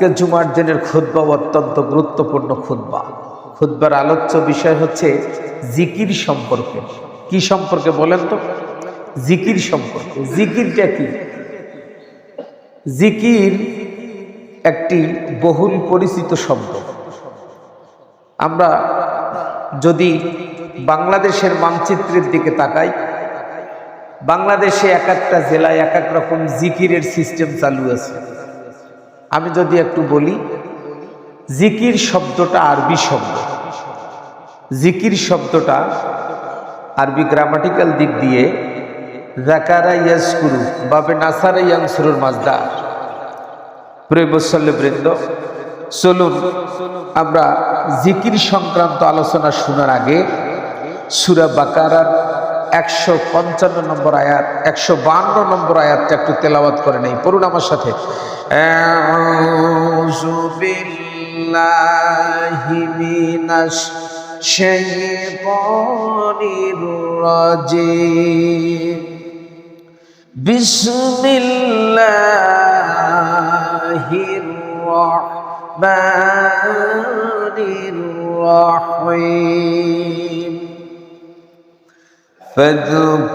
আজকে জুমার দিনের খুদ্া অত্যন্ত গুরুত্বপূর্ণ খুদ্া খুদ্বার আলোচ্য বিষয় হচ্ছে জিকির সম্পর্কে। কি সম্পর্কে বলেন তো? জিকির সম্পর্কে। জিকিরটা কি? জিকির একটি বহুল পরিচিত শব্দ। আমরা যদি বাংলাদেশের মানচিত্রের দিকে তাকাই, বাংলাদেশে এক একটা জেলায় এক এক রকম জিকিরের সিস্টেম চালু আছে। আমি যদি একটু বলি, জিকির শব্দটা আরবি শব্দ। জিকির শব্দটা আরবি গ্রামাটিক্যাল দিক দিয়ে জাকারা ইয়াসকুরু বাবে নাসারা ইয়াংসুরুর মাজদা প্রেমসল্লে বৃন্দ, চলুন আমরা জিকির সংক্রান্ত আলোচনা শোনার আগে সুরা বাকারার একশো পঞ্চান্ন নম্বর আয়াত, একশো বান্ন নম্বর আয়াতটা একটু তেলাওয়াত করে নেই, পড়ুন আমার সাথে। বিসমিল্লাহির রহমানির রহিম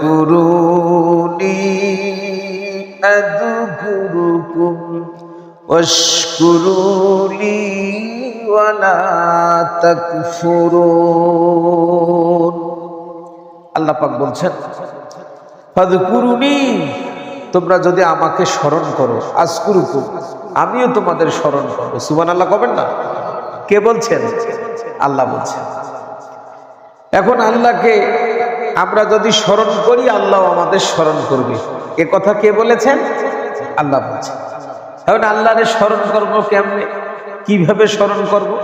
فاذكروني أذكركم واشكروا لي ولا تكفرون আল্লাহ পাক বলছেন ফাদকুরুনি তোমরা যদি আমাকে স্মরণ করো আজকুরুকুম আমিও তোমাদের স্মরণ করবো সুবান আল্লাহ কবেন না কে বলছেন আল্লাহ বলছেন এখন আল্লাহকে আমরা যদি স্মরণ করি, আল্লাহ আমাদের স্মরণ করবে। এ কথা কে বলেছেন? আল্লাহ বলছেন। এখন আল্লাহরে স্মরণ করব কেমনে? কীভাবে স্মরণ করব?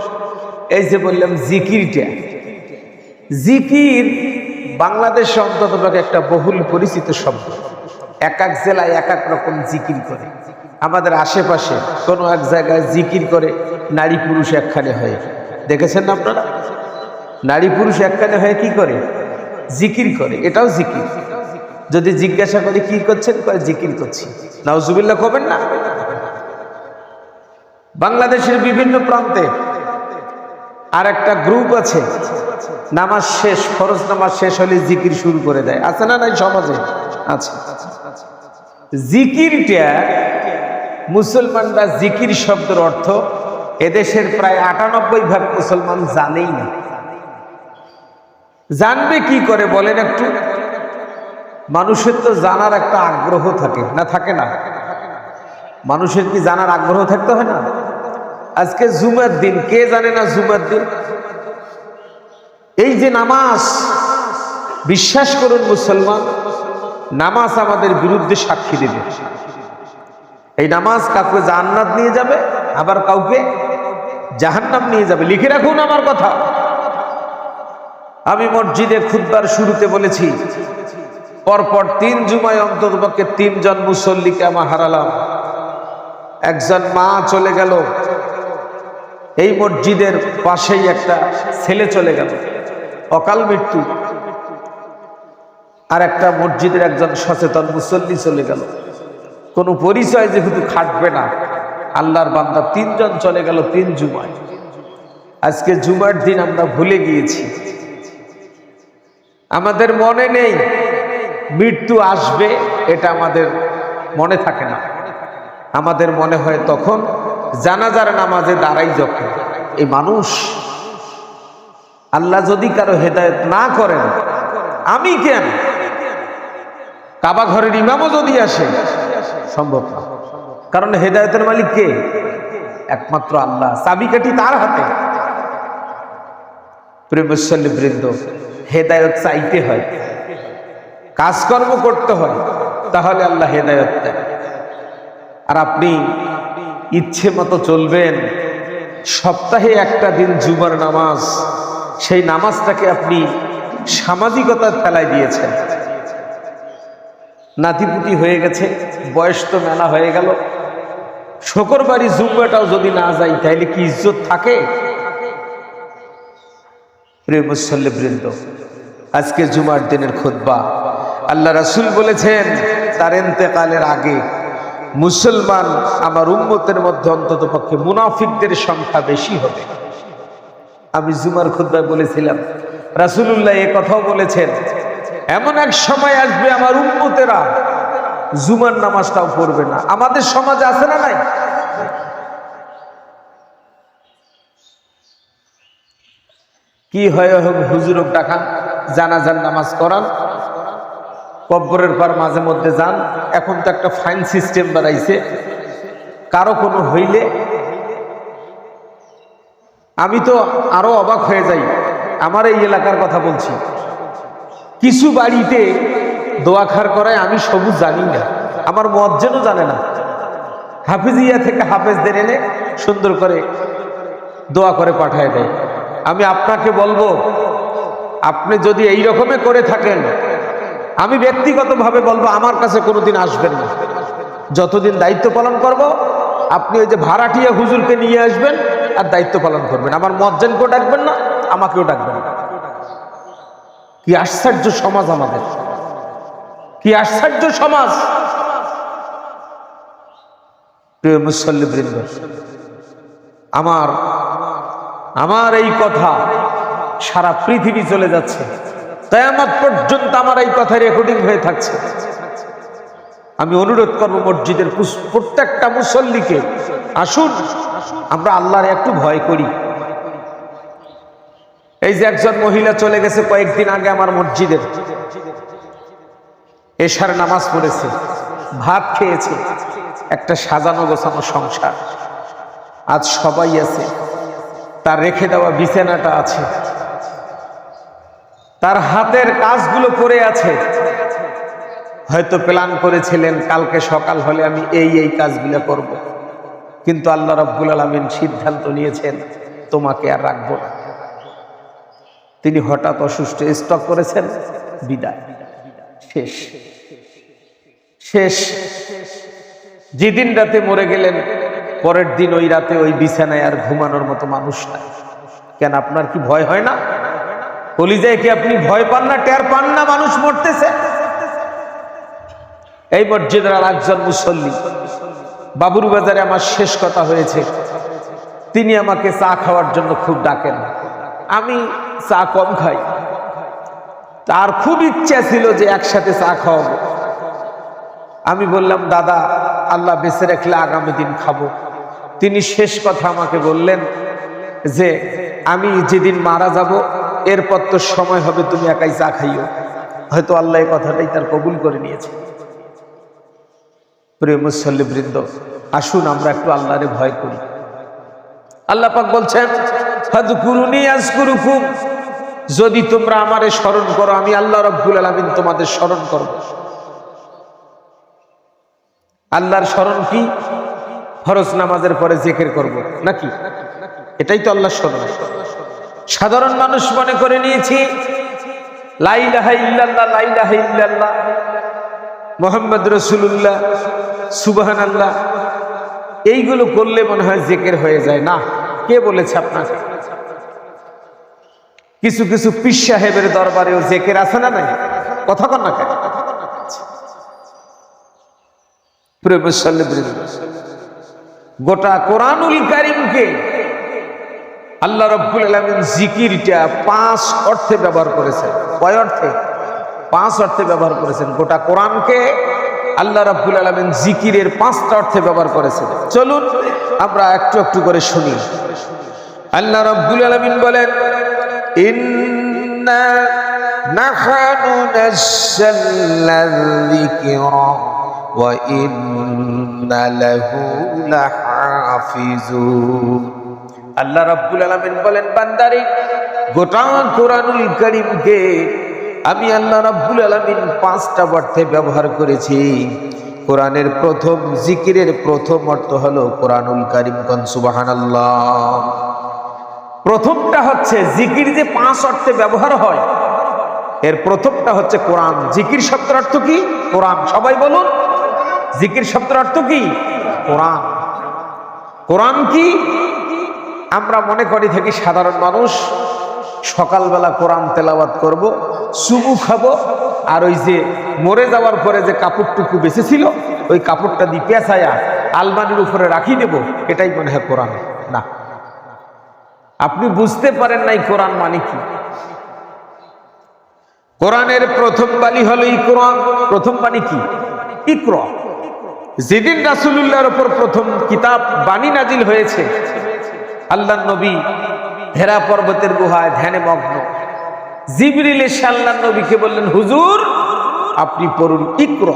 এই যে বললাম, জিকিরটা। জিকির বাংলাদেশে অন্তত একটা বহুল পরিচিত শব্দ। এক এক জেলায় এক এক রকম জিকির করে। আমাদের আশেপাশে কোনো এক জায়গায় জিকির করে নারী পুরুষ একখানে হয়ে। দেখেছেন আপনারা? নারী পুরুষ একখানে হয়ে কি করে? জিকির করে, এটাও জিকির। যদি জিজ্ঞাসা করি, কি করছেন? জিকির করছি। নাউজুবিল্লাহ করবেন না? বাংলাদেশের বিভিন্ন প্রান্তে আর একটা গ্রুপ আছে, নামাজ শেষ, ফরজ নামাজ শেষ হলে জিকির শুরু করে দেয়। আছে না নাই সমাজে? আছে। জিকিরটা মুসলমানরা জিকির শব্দের অর্থ এদেশের প্রায় আটানব্বই ভাগ মুসলমান জানেই না। জানবে কি করে বলেন একটু? মানুষের তো জানার একটা আগ্রহ থাকে, না থাকে না? মানুষের কি জানার আগ্রহ থাকতে হয় না? আজকে জুমার দিন, কে জানে না জুমার দিন? এই যে নামাজ, বিশ্বাস করুন মুসলমান, নামাজ আমাদের বিরুদ্ধে সাক্ষী দেবে। এই নামাজ কাউকে জান্নাত নিয়ে যাবে, আবার কাউকে জাহান্নাম নিয়ে যাবে। লিখে রাখুন আমার কথা। আমি মসজিদে খুদ্বার শুরুতে বলেছি, পরপর তিন জুমায় অন্তত পক্ষে তিনজন মুসল্লিকে আমার হারালাম। একজন মা চলে গেল, এই মসজিদের পাশেই একটা ছেলে চলে গেল, অকাল মৃত্যু। আর একটা মসজিদের একজন সচেতন মুসল্লি চলে গেল। কোনো পরিচয় যেহেতু খাটবে না, আল্লাহর বান্দা তিনজন চলে গেল তিন জুমায়। আজকে জুমার দিন আমরা ভুলে গিয়েছি। আমাদের মনে নেই, মৃত্যু আসবে, এটা আমাদের মনে থাকে না। আমাদের মনে হয় তখন জানাজার নামাজে দাঁড়াই যখন এই মানুষ আল্লাহ যদি কারও হেদায়ত না করেন, আমি কেন? কাবা ঘরের ইমামও যদি আসে, সম্ভব না। কারণ হেদায়তের মালিক কে? একমাত্র আল্লাহ। চাবিকাঠি তার হাতে। প্রেমশল্য বৃন্দ হেদায়ত চাইতে হয়। কাজকর্ম করতে হয়, তাহলে আল্লাহ হেদায়ত দেয় আর আপনি ইচ্ছে মতো চলবেন, সপ্তাহে একটা দিন জুমার নামাজ, সেই নামাজটাকে আপনি সামাজিকতার ফেলায় দিয়েছেন। নাতিপুতি হয়ে গেছে, বয়স তো মেলা হয়ে গেল। শকর বাড়ি জুম্বাটাও যদি না যাই তাহলে কি ইজ্জত থাকে? প্রিয় মুসল্লি বৃন্দ আজকে জুমার দিনের খুদ্া আল্লাহ রাসুল বলেছেন, তার এতেকালের আগে মুসলমান আমার উম্মতের মধ্যে অন্তত পক্ষে মুনাফিকদের সংখ্যা বেশি হবে। আমি জুমার খুদ্ায় বলেছিলাম, রাসুলুল্লাহ এ কথাও বলেছেন, এমন এক সময় আসবে আমার উম্মতেরা জুমার নামাজটাও পড়বে না। আমাদের সমাজ আছে না নাই? কি হয় হুজুরক ডাকান জানাজান নামাজ করান কব্বরের পর মাঝে মধ্যে যান। এখন তো একটা ফাইন সিস্টেম বাড়াইছে কারও কোনো হইলে আমি তো আরও অবাক হয়ে যাই। আমার এই এলাকার কথা বলছি। কিছু বাড়িতে দোয়া খার করায় আমি সবুজ জানি না। আমার মজ্জেনও জানে না। হাফিজিয়া থেকে হাফেজদের এনে সুন্দর করে দোয়া করে পাঠায় দেয়। আমি আপনাকে বলব আপনি যদি এই রকমে করে থাকেন, আমি ব্যক্তিগতভাবে বলব আমার কাছে কোনোদিন আসবেন না। যতদিন দায়িত্ব পালন করব, আপনি ওই যে ভাড়াটিয়া হুজুরকে নিয়ে আসবেন আর দায়িত্ব পালন করবেন। আমার মজ্জেনকেও ডাকবেন না, আমাকেও ডাকবেন না। কি আশ্চর্য সমাজ আমাদের। কি আশ্চর্য সমাজ। প্রিয় মুসল্লিবৃন্দ, আমার আমার এই কথা সারা পৃথিবী চলে যাচ্ছে। কেয়ামত পর্যন্ত আমার এই কথা রেকর্ডিং হয়ে থাকছে। আমি অনুরোধ করব মসজিদের প্রত্যেকটা মুসল্লিকে, আসুন, আমরা আল্লাহর একটু ভয় করি। এই যে একজন মহিলা চলে গেছে কয়েকদিন আগে আমার মসজিদের। এশার নামাজ পড়েছে, ভাত খেয়েছে, একটা সাজানো গোছানো সংসার। আজ সবাই আছে, তার রেখে দেওয়া বিছানাটা আছে। তার হাতের কাজগুলো পড়ে আছে। হয়তো প্ল্যান করেছিলেন, কালকে সকাল হলে আমি এই এই কাজগুলো করব। কিন্তু আল্লাহ রব্বুল আলমিন সিদ্ধান্ত নিয়েছেন, তোমাকে আর রাখব না। তিনি হঠাৎ অসুস্থ, স্টক করেছেন, বিদায়। শেষ। শেষ। যেদিন রাতে মরে গেলেন, পরের দিন ওই রাতে ওই বিছানায় আর ঘুমানোর মতো মানুষ নাই। কেন, আপনার কি ভয় হয় না? কলিজায় কি আপনি ভয় পান না, টের পান না মানুষ মরতেছে? এই মসজিদের আর একজন মুসল্লি, বাবুর বাজারে আমার শেষ কথা হয়েছে। তিনি আমাকে চা খাওয়ার জন্য খুব ডাকেন। আমি চা কম খাই। তার খুব ইচ্ছা ছিল যে একসাথে চা খাওয়াবো। আমি বললাম, দাদা, আল্লাহ বেঁচে রাখলে আগামী দিন খাব। তিনি শেষ কথা আমাকে বললেন যে, আমি যেদিন মারা যাব এরপর তো সময় হবে, তুমি একাই চা খাইও। হয়তো আল্লাহ এই কথাটাই তার কবুল করে নিয়েছে। প্রিয় মুসল্লি বৃন্দ, আসুন আমরা একটু আল্লাহরে ভয় করি। আল্লাহ পাক বলছেন যদি তোমরা আমারে স্মরণ করো, আমি আল্লাহ রব্বুল আলামিন তোমাদের স্মরণ করব। আল্লাহর স্মরণ কি? ফরজ নামাজের পরে জেকের করব, নাকি? এটাই তো আল্লাহর স্মরণ। সাধারণ মানুষ মনে করে নিয়েছি মোহাম্মদ রসুল্লাহ সুবাহান আল্লাহ এইগুলো করলে মনে হয় জেকের হয়ে যায়। না, কে বলেছে আপনাকে? কিছু কিছু পিস সাহেবের দরবারেও জেকের আছে না নাই? কথা কন না গোটা কোরআনুল কারিমকে আল্লাহ রব্বুল আলমিন জিকিরটা পাঁচ অর্থে ব্যবহার করেছেন। কয় অর্থে? পাঁচ অর্থে ব্যবহার করেছেন। গোটা কোরআনকে আল্লাহ রব্বুল আলমিন জিকিরের পাঁচটা অর্থে ব্যবহার করেছেন। চলুন, আমরা একটু একটু করে শুনি। আল্লাহ রব্বুল আলমিন বলেন, ইন্না আল্লাহ রাব্বুল আলামিন বলেন, বান্দারে, গোটা কোরআনুল কারীমকে আমি আল্লাহ রাব্বুল আলামিন পাঁচটা অর্থে ব্যবহার করেছি। কোরআনের প্রথম, জিকিরের প্রথম অর্থ হলো কোরআনুল কারীম কন, সুবহানাল্লাহ। প্রথমটা হচ্ছে জিকির যে পাঁচ অর্থে ব্যবহার হয়, এর প্রথমটা হচ্ছে কোরআন। জিকির শব্দের অর্থ কি? কোরআন। সবাই বলুন, জিকির শব্দের অর্থ কি? কোরআন। কোরআন কি? আমরা মনে করি থাকি সাধারণ মানুষ, সকালবেলা কোরআন তেলাবাদ করব চুমু খাব, আর ওই যে মরে যাওয়ার পরে যে কাপড়টুকু বেঁচেছিল, ওই কাপড়টা দিয়ে পেঁচায়া আলমারির উপরে রাখি দেব, এটাই মনে হয় কোরআন। না। আপনি বুঝতে পারেন নাই কোরআন মানে কি? কোরআনের প্রথম বাণী হলো ইকরাম। প্রথম বাণী কি? ইকর। যেদিন রাসূলুল্লাহর ওপর প্রথম কিতাব বাণী নাজিল হয়েছে আল্লাহ নবী হেরা পর্বতের গুহায় ধ্যানে মগ্ন। জিবরিল এসে আল্লাহ নবীকে বললেন, হুজুর, আপনি পড়ুন ইক্র।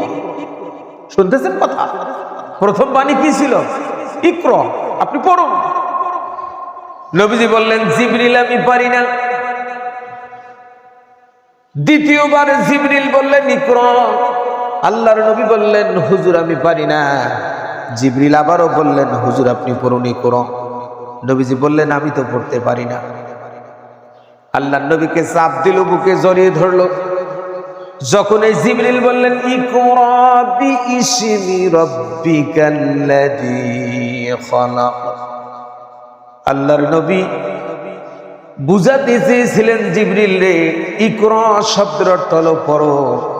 শুনতেছেন কথা? প্রথম বাণী কি ছিল? ইক্র, আপনি পড়ুন। নবীজি বললেন, জিবরিল আমি পারি না। দ্বিতীয়বার জিবরিল বললেন, ইক্র। আল্লাহর নবী বললেন, হুজুর, আমি পারি না। জিবরিল আবারও বললেন, হুজুর, আপনি পড়ুন ইকর। নবীজি বললেন, আমি তো পড়তে পারি না। আল্লাহ নবীকে চাপ দিল, বুকে জড়িয়ে ধরলো। যখন এই জিবরিল বললেন আল্লাহর নবী বুঝাতে চেয়েছিলেন, জিবরিল রে, ইকরা শব্দের অর্থ হলো পড়ো,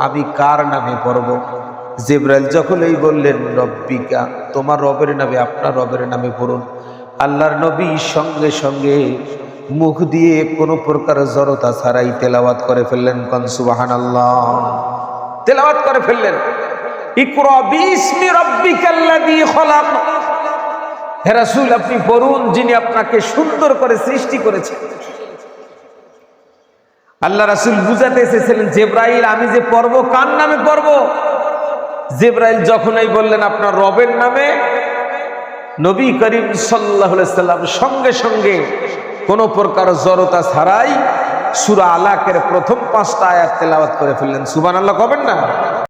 আমি কার নামে পড়ব? জিব্রাইল যখন এই বললেন, রব্বিকা, তোমার রবের নামে, আপনার রবের নামে পড়ুন। আল্লাহর নবী সঙ্গে সঙ্গে মুখ দিয়ে কোনো প্রকার জড়তা ছাড়াই তেলাওয়াত করে ফেললেন কনসুবাহান আল্লাহ তেলাওয়াত করে ফেললেন। ইকরা বিসমি রাব্বিকাল্লাযী খলাক। হে রাসূল, আপনি পড়ুন যিনি আপনাকে সুন্দর করে সৃষ্টি করেছেন। আল্লাহ রাসূল বুঝাতে এসেছিলেন, জেব্রাইল, আমি যে পড়ব কার নামে পড়ব? জেব্রাইল যখনই বললেন, আপনার রবের নামে নবী করিম সাল্লাহ সাল্লাম সঙ্গে সঙ্গে কোনো প্রকার জড়তা ছাড়াই সুরা আলাকের প্রথম পাঁচটা আয়াত তেলাওয়াত করে ফেললেন। সুবান আল্লাহ কবেন না?